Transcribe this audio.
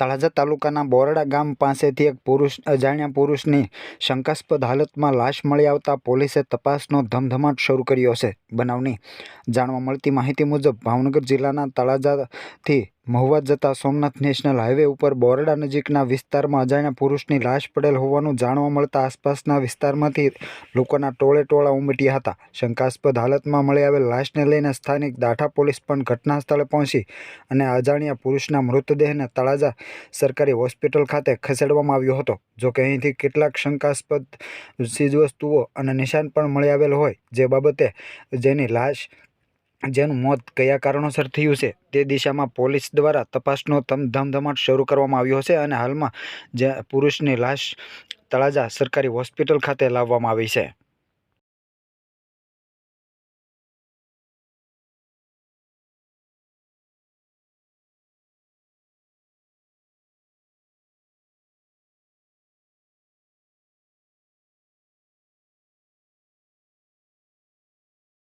તળાજા તાલુકાના બોરડા ગામ પાસેથી એક પુરુષ, અજાણ્યા પુરુષની શંકાસ્પદ હાલતમાં લાશ મળી આવતા પોલીસે તપાસનો ધમધમાટ શરૂ કર્યો છે. બનાવની જાણવા મળતી માહિતી મુજબ ભાવનગર જિલ્લાના તળાજાથી મહુવા જતા સોમનાથ નેશનલ હાઈવે ઉપર બોરડા નજીકના વિસ્તારમાં અજાણ્યા પુરુષની લાશ પડેલ હોવાનું જાણવા મળતા આસપાસના વિસ્તારમાંથી લોકોના ટોળે ટોળા ઉમટ્યા હતા. શંકાસ્પદ હાલતમાં મળી આવેલ લાશને લઈને સ્થાનિક દાઠા પોલીસ પણ ઘટના સ્થળે પહોંચી અને અજાણ્યા પુરુષના મૃતદેહને તળાજા સરકારી હોસ્પિટલ ખાતે ખસેડવામાં આવ્યો હતો. જોકે અહીંથી કેટલાક શંકાસ્પદ ચીજવસ્તુઓ અને નિશાન પણ મળી આવેલ હોય, જે બાબતે જેની લાશ જેનું મોત કયા કારણોસર થયું છે તે દિશામાં પોલીસ દ્વારા તપાસનો ધમધમાટ શરૂ કરવામાં આવ્યો છે અને હાલમાં જે પુરુષની લાશ તળાજા સરકારી હોસ્પિટલ ખાતે લાવવામાં આવી છે.